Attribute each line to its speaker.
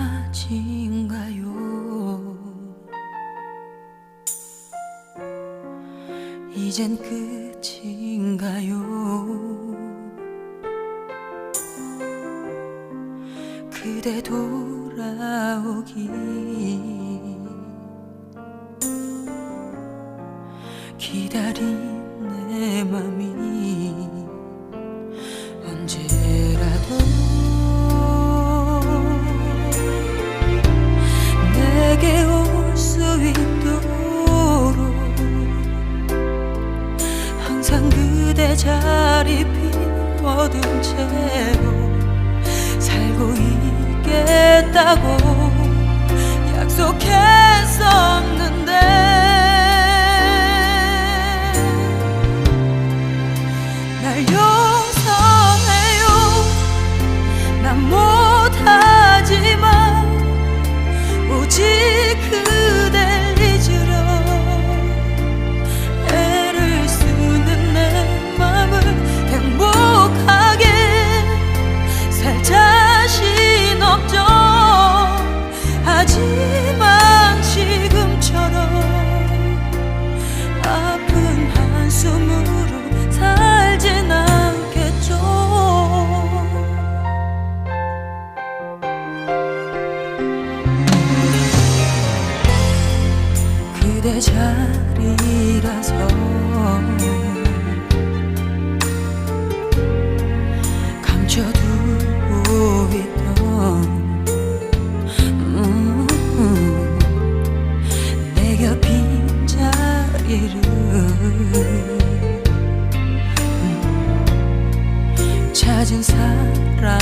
Speaker 1: 마지막까지인가요? 이젠 끝인가요? 그대 돌아오기 기다리 자리 비워둔 채로 살고 있겠다고 내 자리라서. 감춰두고 있던 음, 내가 빈자리를 찾은 사람.